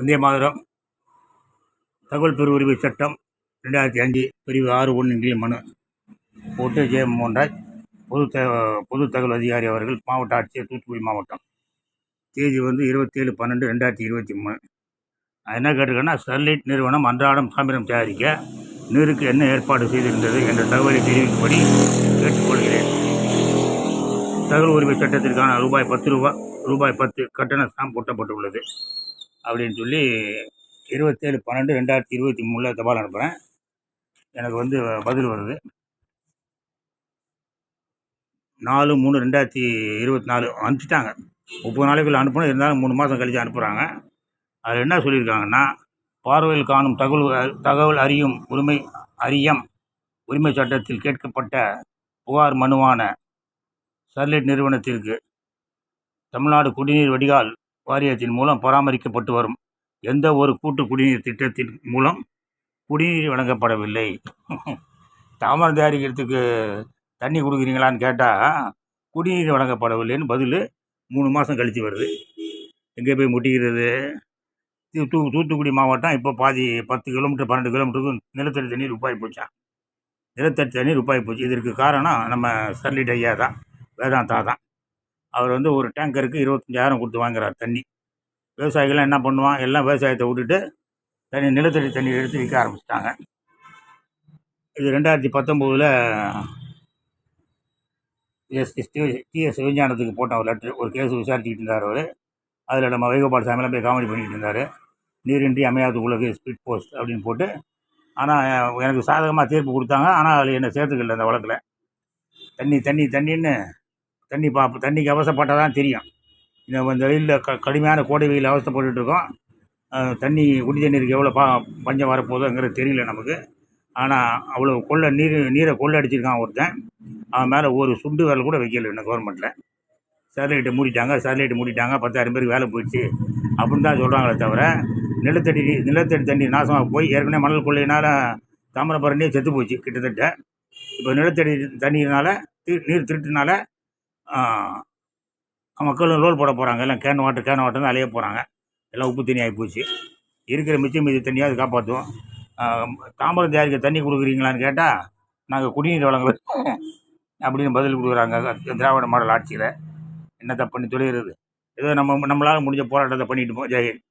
வந்தே மாதரம். தகவல் பெரு உரிமை சட்டம் ரெண்டாயிரத்தி அஞ்சு பிரிவு ஆறு ஒன்று கீழ் மனு போட்டு ஜெயம் மோகன்ராஜ் பொது த பொது தகவல் அதிகாரி அவர்கள் மாவட்ட ஆட்சியர் தூத்துக்குடி மாவட்டம். தேதி வந்து இருபத்தேழு பன்னெண்டு ரெண்டாயிரத்தி இருபத்தி மூணு. என்ன கேட்டிருக்கேன்னா ஸ்டெர்லைட் நிறுவனம் அன்றாடம் சாமிரம் தயாரிக்க நீருக்கு என்ன ஏற்பாடு செய்திருந்தது என்ற தகவலை தெரிவிக்கும்படி கேட்டுக்கொள்கிறேன். தகவல் உரிமை சட்டத்திற்கான ரூபாய் பத்து ரூபாய் ரூபாய் பத்து கட்டண ஸ்டாம்ப் ஒட்டப்பட்டுள்ளது அப்படின்னு சொல்லி இருபத்தேழு பன்னெண்டு ரெண்டாயிரத்தி இருபத்தி மூணில் தபால் அனுப்புகிறேன் எனக்கு வந்து பதில் வருது. நாலு மூணு ரெண்டாயிரத்தி இருபத்தி நாலு அனுப்பிச்சிட்டாங்க. முப்பது நாளைக்குள்ள அனுப்பணும். இருந்தாலும் மூணு மாதம் கழித்து அனுப்புகிறாங்க அதில் என்ன சொல்லியிருக்காங்கன்னா பார்வையில் காணும் தகவல் தகவல் அறியும் உரிமை அறியம் உரிமை சட்டத்தில் கேட்கப்பட்ட புகார் மனுவான ஸ்டெர்லைட் நிறுவனத்திற்கு தமிழ்நாடு குடிநீர் வடிகால் வாரியத்தின் மூலம் பராமரிக்கப்பட்டு வரும். எந்த ஒரு கூட்டு குடிநீர் திட்டத்தின் மூலம் குடிநீர் வழங்கப்படவில்லை. தாமரம் தயாரிக்கிறதுக்கு தண்ணி கொடுக்குறீங்களான்னு கேட்டால் குடிநீர் வழங்கப்படவில்லைன்னு பதில் மூணு மாதம் கழித்து வருது. எங்கே போய் முட்டிக்கிறது? இது தூ தூத்துக்குடி மாவட்டம் இப்போ பாதி பத்து கிலோமீட்டர் பன்னெண்டு கிலோமீட்டருக்கு நிலத்தடி தண்ணீர் ரூபாய் போச்சான் நிலத்தடி தண்ணீர் ரூபாய் போச்சு. இதற்கு காரணம் நம்ம சர்லிட் ஐயா தான் வேதாந்தா தான். அவர் வந்து ஒரு டேங்கருக்கு இருபத்தஞ்சாயிரம் கொடுத்து வாங்குறார் தண்ணி. விவசாயிகள்லாம் என்ன பண்ணுவான்? எல்லாம் விவசாயத்தை விட்டுட்டு தண்ணி நிலத்தடி தண்ணி எடுத்து விற்க ஆரம்பிச்சிட்டாங்க. இது ரெண்டாயிரத்தி பத்தொம்போதில் எஸ் டிஎஸ் சிவஞானத்துக்கு போட்ட ஒரு லெட்ரு ஒரு கேஸ் விசாரிச்சுக்கிட்டு இருந்தார் அவர். அதில் நம்ம வைகோபால் சாமிலாம் போய் காமெடி பண்ணிக்கிட்டு இருந்தார். நீரின்றி அமையாது உலகு ஸ்பீட் போஸ்ட் அப்படின்னு போட்டு. ஆனால் எனக்கு சாதகமாக தீர்ப்பு கொடுத்தாங்க. ஆனால் அதில் என்னை சேர்த்துக்கல அந்த வழக்கில். தண்ணி தண்ணி தண்ணின்னு தண்ணி பா தண்ணிக்கு அவசப்பட்டால் தான் தெரியும். இந்த இந்த வெயிலில் க கடுமையான கோடை வெயில் அவசப்பட்டுருக்கோம் தண்ணி குடி தண்ணீருக்கு எவ்வளோ பா பஞ்சம் வரப்போகுதுங்கிறது தெரியல நமக்கு. ஆனால் அவ்வளோ கொள்ளை நீர் நீரை கொள்ளை அடிச்சிருக்கான் ஒருத்தன். அவன் மேலே ஒரு சுண்டு வேலை கூட வைக்கல இன்னும் கவர்மெண்ட்டில் சேட்டலைட்டை மூடிட்டாங்க ஸ்டெர்லைட்டை மூடிட்டாங்க பத்தாயிரம் பேருக்கு வேலை போயிடுச்சு. அப்படின்னு தான் சொல்கிறாங்களே தவிர நிலத்தடி நிலத்தடி தண்ணி நாசமாக போய் ஏற்கனவே மணல் கொள்ளையினால் தாமிரபரணியே செத்து போச்சு கிட்டத்தட்ட. இப்போ நிலத்தடி தண்ணியினால் நீர் நீர் திருட்டுனால மக்களும் ரோல் போட போகிறாங்க எல்லாம் கேன் வாட்டர் கேன் வாட்டர் தான் அலைய போகிறாங்க எல்லாம் உப்பு தண்ணி ஆகிப்போச்சு போச்சு. இருக்கிற மிச்சம் மீதி தண்ணியாவது காப்பாற்றுவோம் தாம்பரம் தயாரிக்க தண்ணி கொடுக்குறீங்களான்னு கேட்டால் நாங்கள் குடிநீர் வழங்க அப்படின்னு பதில் கொடுக்குறாங்க. திராவிட மாடல் ஆட்சியில். என்னத்தை பண்ணி தொலைகிறது? ஏதோ நம்ம நம்மளால் முடிஞ்ச போராட்டத்தை பண்ணிட்டு போ ஜெயஹிந்த்